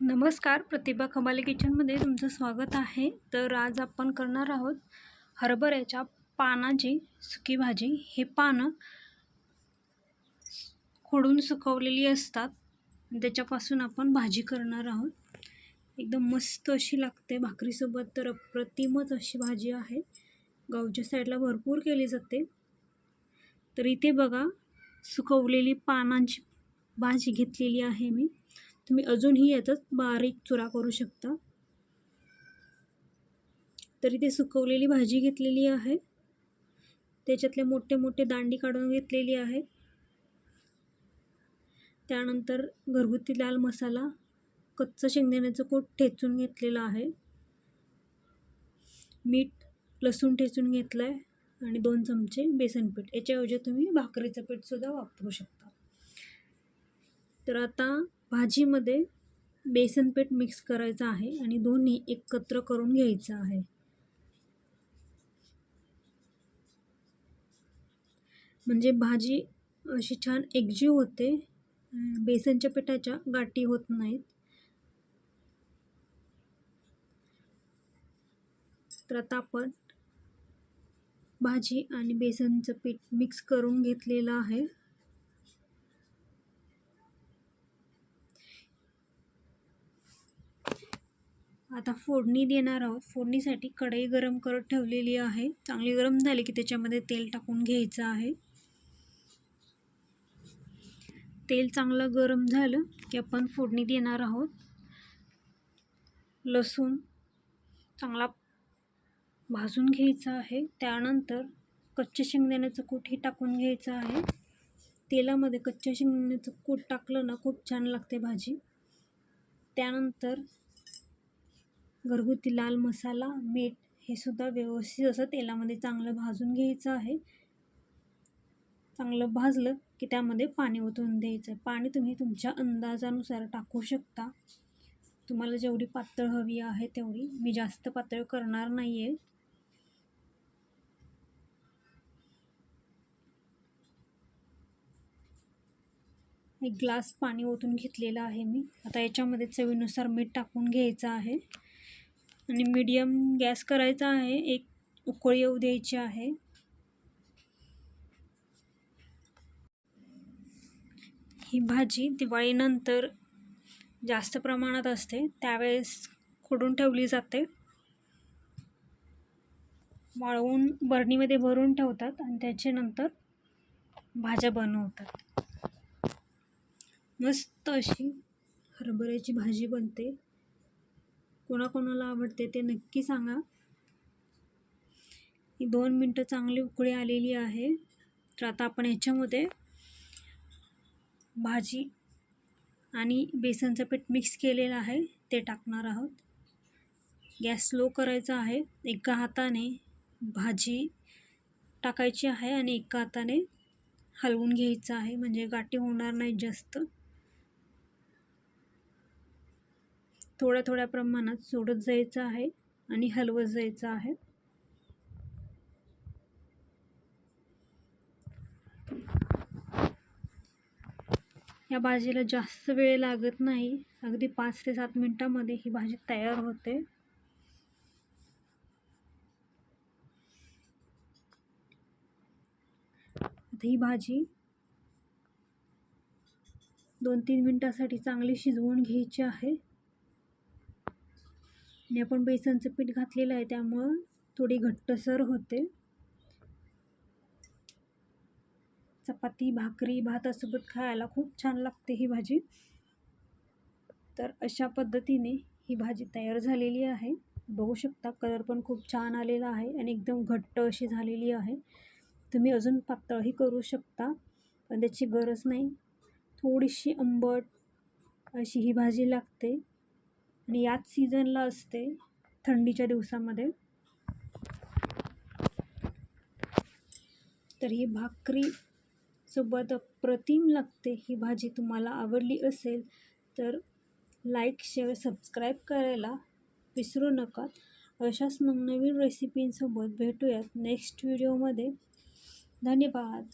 नमस्कार प्रतिभा खमाले किचनमध्ये तुमचं स्वागत आहे. तर आज आपण करणार आहोत हरभऱ्याच्या पानाची सुकी भाजी. हे पानं खोडून सुकवलेली असतात. त्याच्यापासून आपण भाजी करणार आहोत. एकदम मस्त अशी लागते भाकरीसोबत. तर अप्रतिमच अशी भाजी आहे. गावच्या साईडला भरपूर केली जाते. तर इथे बघा सुकवलेली पानांची भाजी घेतलेली आहे मी. तुम्ही अजूनही याचाच बारीक चुरा करू शकता. तरी ते सुकवलेली भाजी घेतलेली आहे. त्याच्यातले मोठे मोठे दांडी काढून घेतलेली आहे. त्यानंतर घरगुती लाल मसाला कच्चं शेंगदाण्याचं कोट ठेचून घेतलेलं आहे. मीठ लसूण ठेचून घेतलं आहे आणि दोन चमचे बेसन पीठ. याच्याऐवजी तुम्ही भाकरीचं पीठसुद्धा वापरू शकता. तर आता भाजीमध्ये बेसन पीठ मिक्स करायचं आहे आणि दोन्ही एकत्र करून घ्यायचं आहे. म्हणजे भाजी अशी छान एकजीव होते. बेसनच्या पिठाच्या गाठी होत नाहीत. तर आता आपण भाजी आणि बेसनचं पीठ मिक्स करून घेतलेलं आहे. आता फोडणी देणार आहोत. फोडणीसाठी कढई गरम करत ठेवलेली आहे. चांगली गरम झाली की त्याच्यामध्ये तेल टाकून घ्यायचं आहे. तेल चांगलं गरम झालं की आपण फोडणी देणार आहोत. लसूण चांगला भाजून घ्यायचा आहे. त्यानंतर कच्च्या शेंगदाण्याचं कूटही टाकून घ्यायचं आहे. तेलामध्ये कच्च्या शेंगदाण्याचं कूट टाकलं ना खूप छान लागते भाजी. त्यानंतर घरगुती लाल मसाला मीठ हे सुद्धा व्यवस्थित असं तेलामध्ये चांगलं भाजून घ्यायचं आहे. चांगलं भाजलं की त्यामध्ये पाणी ओतून द्यायचं. आहे पाणी तुम्ही तुमच्या अंदाजानुसार टाकू शकता. तुम्हाला जेवढी पातळ हवी आहे तेवढी. मी जास्त पातळ करणार नाही आहे एक ग्लास पाणी ओतून घेतलेलं आहे मी. आता याच्यामध्ये चवीनुसार मीठ टाकून घ्यायचं आहे. आणि मीडियम गॅस करायचा आहे. एक उकळी येऊ द्यायची आहे. ही भाजी दिवाळीनंतर जास्त प्रमाणात असते. त्यावेळेस खोडून ठेवली जाते. वाळवून बरणीमध्ये भरून ठेवतात आणि त्याच्यानंतर भाज्या बनवतात. मस्त अशी हरभऱ्याची भाजी बनते. कोणाकोणाला आवडते ते नक्की सांगा. ही दोन मिनटं चांगली उकळी आलेली आहे. तर आता आपण ह्याच्यामध्ये भाजी आणि बेसनचं पीठ मिक्स केलेलं आहे ते टाकणार आहोत. गॅस स्लो करायचा आहे. एका हाताने भाजी टाकायची आहे आणि एका हाताने हलवून घ्यायचं आहे. म्हणजे गाठी होणार नाही जास्त. थोड्या थोड्या प्रमाणात सोडत जायचं आहे आणि हलवत जायचं आहे. या भाजीला जास्त वेळ लागत नाही. अगदी पाच ते सात मिनटामध्ये ही भाजी तयार होते. ही भाजी दोन तीन मिनटासाठी चांगली शिजवून घ्यायची आहे. आणि आपण बेसनचं पीठ घातलेलं आहे त्यामुळं थोडी घट्टसर होते. चपाती भाकरी भातासोबत खायला खूप छान लागते ही भाजी. तर अशा पद्धतीने ही भाजी तयार झालेली आहे. बघू शकता कलर पण खूप छान आलेला आहे आणि एकदम घट्ट अशी झालेली आहे. तुम्ही अजून पातळही करू शकता पण त्याची गरज नाही. थोडीशी आंबट अशी ही भाजी लागते. आणि याच सीझनला असते थंडीच्या दिवसामध्ये. तर ही भाकरी सोबत अप्रतिम लागते ही भाजी तुम्हाला आवडली असेल तर लाईक शेअर सबस्क्राईब करायला विसरू नका. अशाच नवनवीन रेसिपींसोबत भेटूयात नेक्स्ट व्हिडिओमध्ये धन्यवाद.